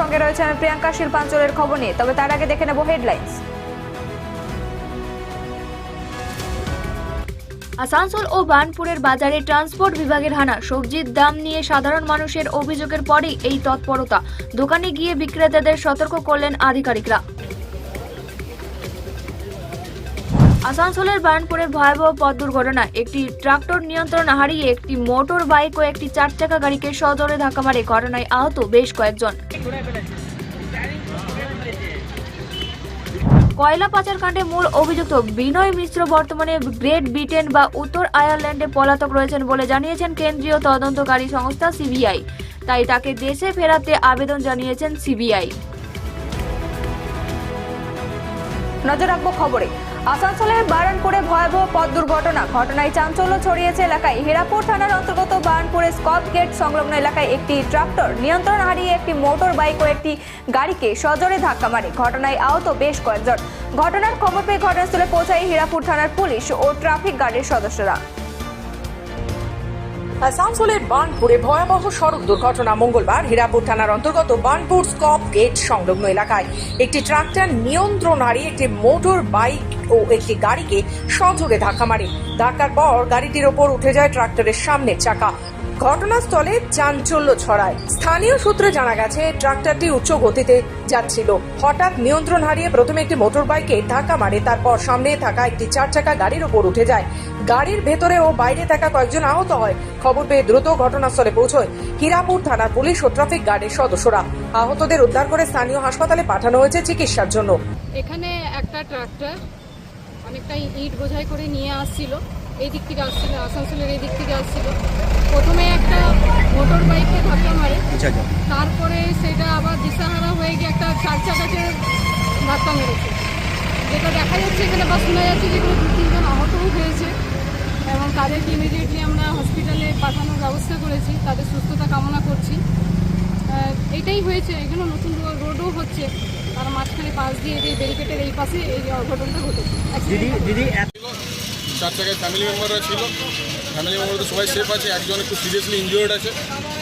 সঙ্গে রয়েছে আমি প্রিয়াঙ্কা শিল্পাঞ্চলের খবর নিয়ে, তবে তার আগে দেখে নেব হেডলাইন্স। আসানসোল ও বানপুরের বাজারে ট্রান্সপোর্ট বিভাগের হানা, সবজির দাম নিয়ে সাধারণ মানুষের অভিযোগের পরেই এই তৎপরতা। দোকানে গিয়ে বিক্রেতাদের সতর্ক করলেন আধিকারিকরা। আসানসোলের বার্নপুরের ভয়াবহ পথ দুর্ঘটনা একটি ট্রাক্টর নিয়ন্ত্রণ হারিয়ে একটি মোটর বাইক ও একটি চার চাকা গাড়িকে সজোরে ধাক্কা মারে ঘটনায় আহত বেশ কয়েকজন। কয়লা পাচার কাণ্ডে মূল অভিযুক্ত বিনয় মিশ্র বর্তমানে গ্রেট ব্রিটেন বা উত্তর আয়ারল্যান্ডে পলাতক রয়েছেন বলে জানিয়েছেন কেন্দ্রীয় তদন্তকারী সংস্থা সিবিআই। তাই তাকে দেশে ফেরাতে আবেদন জানিয়েছেন সিবিআই। নজর রাখব খবরে। আসানসোলের বারানপুরে ভয়াবহ পথ দুর্ঘটনা। ঘটনায় চাঞ্চল্য ছড়িয়েছে এলাকায়। হেরাপুর থানার অন্তর্গত বারানপুরে স্কট গেট সংলগ্ন এলাকায় একটি ট্রাক্টর নিয়ন্ত্রণ হারিয়ে একটি মোটর বাইক ও একটি গাড়িকে সজোরে ধাক্কা মারে। ঘটনায় আহত বেশ কয়েকজন। ঘটনার খবর পেয়ে ঘটনাস্থলে পৌঁছায় হেরাপুর থানার পুলিশ ও ট্রাফিক গার্ডের সদস্যরা। আসানসোলের বানপুরে ভয়াবহ সড়ক দুর্ঘটনা মঙ্গলবার হীরাপুর থানার অন্তর্গত বানপুর স্কপ গেট সংলগ্ন এলাকায়। একটি ট্রাক্টর নিয়ন্ত্রণ হারিয়ে একটি মোটর বাইক ও একটি গাড়িকে সজোরে ধাক্কা মারে। ধাক্কার পর গাড়িটির ওপর উঠে যায় ট্রাক্টরের সামনের চাকা। ঘটনাস্থলে চাঞ্চল্য ছড়ায়। স্থানীয় সূত্রে জানা গেছে, ট্রাক্টরটি উচ্চ গতিতে যাচ্ছিল। হঠাৎ নিয়ন্ত্রণ হারিয়ে প্রথমে একটি মোটর বাইকে ধাক্কা মারে, তারপর সামনে থাকা একটি চার চাকা গাড়ির ওপর উঠে যায়। গাড়ির ভেতরে ও বাইরে থাকা কয়েকজন আহত হয়। খবর পেয়ে দ্রুত ঘটনাস্থলে পৌঁছয় হীরাপুর থানার পুলিশ ও ট্রাফিক গার্ডের সদস্যরা। আহতদের উদ্ধার করে স্থানীয় হাসপাতালে পাঠানো হয়েছে চিকিৎসার জন্য। এখানে একটা ট্রাক্টর অনেকটা ইট বোঝাই করে নিয়ে আসছিল। এই দিক থেকে আসছিল আসানসোলের এই দিক থেকে আসছিল। প্রথমে একটা মোটর বাইককে ধাক্কা মারে আচ্ছা আচ্ছা। তারপরে সেটা আবার দিশাহারা হয়ে গিয়ে একটা চার চাকাকে ধাক্কা মেরেছে। যেটা দেখা যাচ্ছে এখানে বা শোনা যাচ্ছে যেগুলো দু তিনজন আহতও হয়েছে এবং তাদেরকে ইমিডিয়েটলি আমরা হসপিটালে পাঠানোর ব্যবস্থা করেছি তাদের সুস্থতা কামনা করছি। এটাই হয়েছে এখানে নতুন রোডও হচ্ছে। তার মাঝখানে পাশ দিয়ে এই ব্যারিকেটের এই পাশে এই অঘটনটা ঘটেছে। দিদি দিদি চার জায়গায় ফ্যামিলি মেম্বাররা ছিল। ফ্যামিলি মেম্বার তো সবাই সেফ আছে, একজন একটু সিরিয়াসলি ইনজিওর্ড আছে।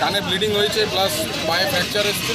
কানে ব্লিডিং হয়েছে প্লাস পায়ে ফ্র্যাকচার এসছে।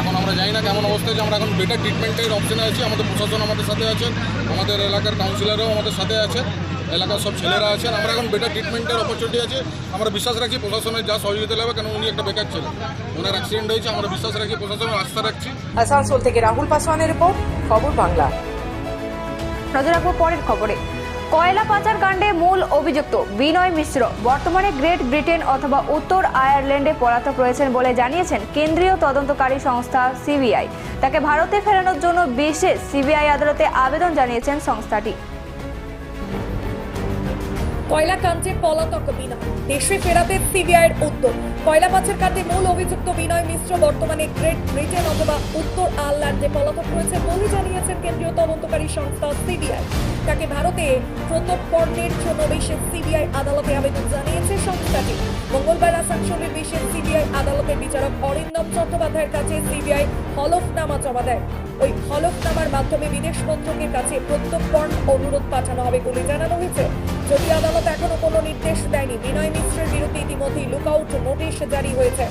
এখন আমরা জানি না কেমন অবস্থা আছে আমরা এখন বেটার ট্রিটমেন্টের অপশানে আছি। আমাদের প্রশাসন আমাদের সাথে আছেন আমাদের এলাকার কাউন্সিলরও আমাদের সাথে আছে, এলাকার সব ছেলেরা আছেন। আমরা এখন বেটার ট্রিটমেন্টের অপরচুনিটি আছে। আমরা বিশ্বাস রাখছি প্রশাসনের যা সহযোগিতা লাগবে, কেন উনি একটা বেকার ছিলেন ওনার অ্যাক্সিডেন্ট হয়েছে, আমরা বিশ্বাস রাখি প্রশাসনের আস্থা রাখছি। আসানসোল থেকে রাহুল পাসওয়ানের রিপোর্ট খবর বাংলা। নজর রাখব পরের খবরে। কয়লা পাচার কাণ্ডে মূল অভিযুক্ত বিনয় মিশ্র। বর্তমানে গ্রেট ব্রিটেন অথবা উত্তর আয়ারল্যান্ডে পলাতক রয়েছেন বলে জানিয়েছেন কেন্দ্রীয় তদন্তকারী সংস্থা সিবিআই। তাকে ভারতে ফেরানোর জন্য বিশেষ সিবিআই আদালতে আবেদন জানিয়েছেন সংস্থাটি। কয়লা কাণ্ডে পলাতক বিনয়। দেশে ফেরাতে সিবিআইয়ের উদ্যোগ কয়লা পাচার কাণ্ডে মূল অভিযুক্ত বিনয় মিশ্র বর্তমানে গ্রেট ব্রিটেন অথবা উত্তর আয়ারল্যান্ডে পলাতক রয়েছে বলে জানিয়েছেন কেন্দ্রীয় তদন্তকারী সংস্থা সিবিআই। তাকে ভারতে প্রত্যর্পণের জন্য বিশেষ সিবিআই আদালতে আবেদন জানিয়েছে সংস্থাটি। মঙ্গলবার আসানসোলের বিশেষ সিবিআই আদালতের বিচারক অরিন্দম চট্টোপাধ্যায়ের কাছে সিবিআই হলফনামা জমা দেয়। ওই হলফনামার মাধ্যমে বিদেশ মন্ত্রকের কাছে প্রত্যর্পণ অনুরোধ পাঠানো হবে বলে জানানো হয়েছে। যদি আদালত এখনও কোনো নির্দেশ দেয়নি, বিনয় মিশ্রের বিরুদ্ধে ইতিমধ্যেই লুকআউট নোটিশ জারি হয়েছে।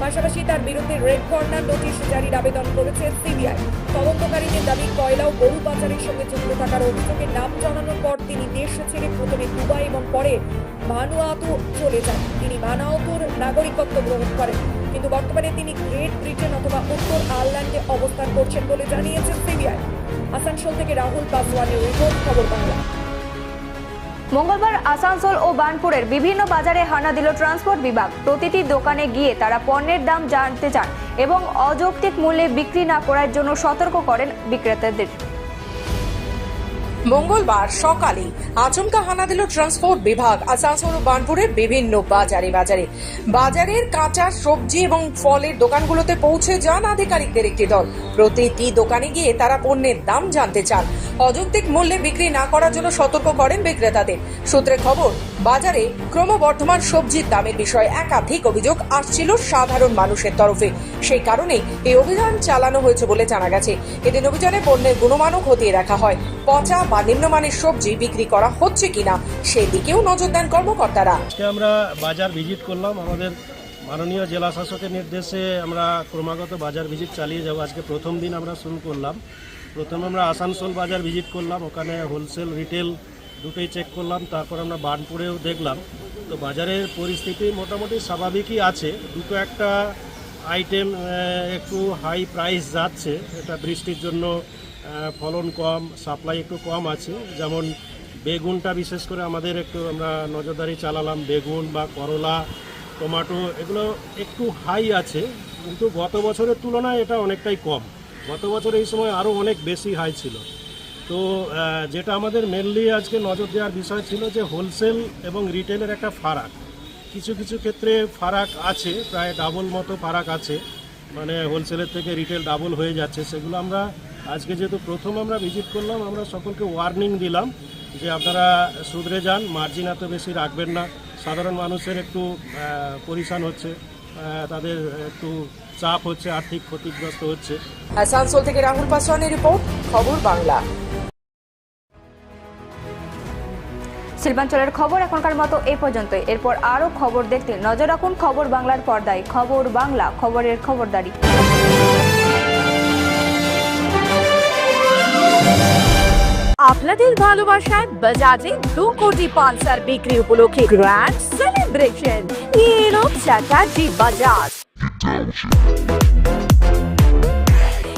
পাশাপাশি তার বিরুদ্ধে রেড কর্নার নোটিশ জারির আবেদন করেছে সিবিআই। তদন্তকারীদের দাবি, কয়লা ও গরু পাচারের সঙ্গে যুক্ত থাকার অভিযোগে নাম জানানোর পর তিনি দেশ ছেড়ে প্রথমে দুবাই এবং পরে ভানুয়াতু চলে যান। তিনি ভানুয়াতুর নাগরিকত্ব গ্রহণ করেন। কিন্তু বর্তমানে তিনি গ্রেট ব্রিটেন অথবা উত্তর আয়ারল্যান্ডে অবস্থান করছেন বলে জানিয়েছে সিবিআই। আসানসোল থেকে রাহুল পাসওয়ানের রিপোর্ট, খবর বাংলা। মঙ্গলবার আসানসোল ও বানপুরের বিভিন্ন বাজারে হানা দিল ট্রান্সপোর্ট বিভাগ। প্রতিটি দোকানে গিয়ে তারা পণ্যের দাম জানতে চান এবং অযৌক্তিক মূল্যে বিক্রি না করার জন্য সতর্ক করেন বিক্রেতাদের। মঙ্গলবার সকালে আচমকা হানা দিল ট্রান্সপোর্ট বিভাগ আসানসোল ও বার্নপুরের বিভিন্ন বাজারে বাজারে। বাজারের কাঁচা সবজি এবং ফলের দোকানগুলোতে পৌঁছে যান আধিকারিকদের একটি দল। প্রতিটি দোকানে গিয়ে তারা পণ্যের দাম জানতে চান। অযৌক্তিক মূল্যে বিক্রি না করার জন্য সতর্ক করেন বিক্রেতাদের। সূত্রে খবর, বাজারে ক্রমবর্ধমান সবজির দামের বিষয়ে একাধিক অভিযোগ আসছিল সাধারণ মানুষের তরফে। সেই কারণেই এই অভিযান চালানো হয়েছে বলে জানা গেছে। এদিন অভিযানে পণ্যের গুণমানও খতিয়ে রাখা হয়। পচা বা নিম্নমানের সবজি বিক্রি করা হচ্ছে কিনা সেদিকেও নজর দেন কর্মকর্তারা। আজকে আমরা বাজার ভিজিট করলাম। আমাদের মাননীয় জেলা শাসকের নির্দেশে আমরা ক্রমাগত বাজার ভিজিট চালিয়ে যাব। আজকে প্রথম দিন আমরা শুরু করলাম। প্রথমে আমরা আসানসোল বাজার ভিজিট করলাম। ওখানে হোলসেল, রিটেল দুটোই চেক করলাম। তারপর আমরা বার্নপুরেও দেখলাম। তো বাজারের পরিস্থিতি মোটামুটি স্বাভাবিকই আছে। দুটো একটা আইটেম একটু হাই প্রাইস যাচ্ছে। এটা বৃষ্টির জন্য ফলন কম সাপ্লাই একটু কম আছে। যেমন বেগুনটা বিশেষ করে আমাদের একটু আমরা নজরদারি চালালাম, বেগুন বা করলা, টমাটো, এগুলো একটু হাই আছে। কিন্তু গত বছরের তুলনায় এটা অনেকটাই কম। গত বছর এই সময় আরও অনেক বেশি হাই ছিল। তো যেটা আমাদের মেনলি আজকে নজর দেওয়ার বিষয় ছিল যে হোলসেল এবং রিটেলের একটা ফারাক। কিছু কিছু ক্ষেত্রে ফারাক আছে, প্রায় ডাবল মতো ফারাক আছে। মানে হোলসেলের থেকে রিটেল ডাবল হয়ে যাচ্ছে। সেগুলো আমরা আজকে যেহেতু প্রথম আমরা ভিজিট করলাম আমরা সকলকে ওয়ার্নিং দিলাম যে আপনারা শুধরে যান মার্জিন এত বেশি রাখবেন না। সাধারণ মানুষের একটু পরিশান হচ্ছে তাদের একটু চাপ হচ্ছে আর্থিক ক্ষতিগ্রস্ত হচ্ছে। আসানসোল থেকে রাহুল পাসওয়ানের রিপোর্ট খবর বাংলা। শিল্পাঞ্চলের খবর এখনকার মতো এ পর্যন্তই। এরপর আরও খবর দেখতে নজর রাখুন খবর বাংলার পর্দায়। খবর বাংলা খবরের খবরদারি। আপনাদের ভালোবাসায় বাজাজে দু কোটি পালসার বিক্রি উপলক্ষে গ্র্যান্ড সেলিব্রেশন নিয়ে এলো চ্যাটার্জি বাজাজ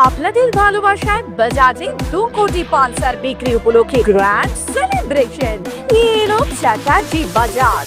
আপনাদের ভালোবাসায় বাজাজে দু কোটি পালসার বিক্রি উপলক্ষে গ্র্যান্ড সেলিব্রেশন নিয়ে এলো চ্যাটার্জি বাজাজ